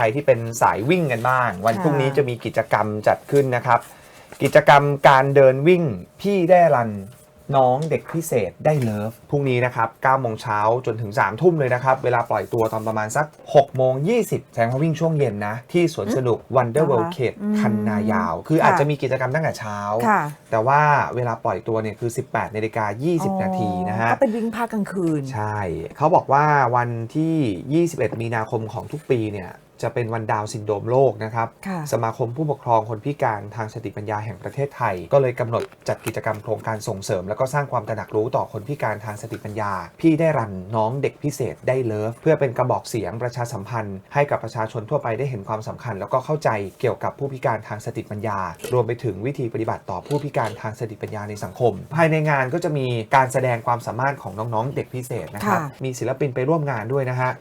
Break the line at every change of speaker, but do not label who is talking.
รที่เป็นสายวิ่งกันบ้าง วัน
ค่ะ
พรุ่งนี้จะมีกิจกรรมจัดขึ้นนะครับ กิจกรรมการเดินวิ่งพี่ได้รันน้องเด็กพิเศษได้เลิฟพรุ่งนี้นะครับ9โมงเช้าจนถึง 3 ทุ่มเลยนะครับ เวลาปล่อยตัวตอนประมาณสัก6โมง 20แสดงว่าวิ่งช่วงเย็นนะ ที่สวนสนุก Wonder World
นะคะ
เขต
อืม
คันนายาว คือ
ค่ะ
อาจจะมีกิจกรรมตั้งแต่เช้า
ค่ะ
แต่ว่าเวลาปล่อยตัวเนี่ยคือ 18นาฬิกา20 นาทีนะฮะ
ก็เป็นวิ่งภาคกลางคืน
ใช่ เขาบอกว่าวันที่ 21 มีนาคมของทุกปีเนี่ย จะเป็นวันดาวน์ซินโดรมโลกนะครับ
ค่ะ
สมาคมผู้ปกครองคนพิการทางสติปัญญาแห่งประเทศไทย ก็เลยกำหนดจัดกิจกรรมโครงการส่งเสริม แล้วก็สร้างความตระหนักรู้ต่อคนพิการทางสติปัญญา พี่ได้รันน้องเด็กพิเศษได้เลิฟ เพื่อเป็นกระบอกเสียงประชาสัมพันธ์ ให้กับประชาชนทั่วไปได้เห็นความสำคัญ แล้วก็เข้าใจเกี่ยวกับผู้พิการทางสติปัญญา รวมไปถึงวิธีปฏิบัติต่อผู้พิการทางสติปัญญาในสังคม ภายในงานก็จะมีการแสดงความสามารถของน้องๆ เด็กพิเศษนะครับ
ค่ะ
มีศิลปินไปร่วมงานด้วยนะฮะ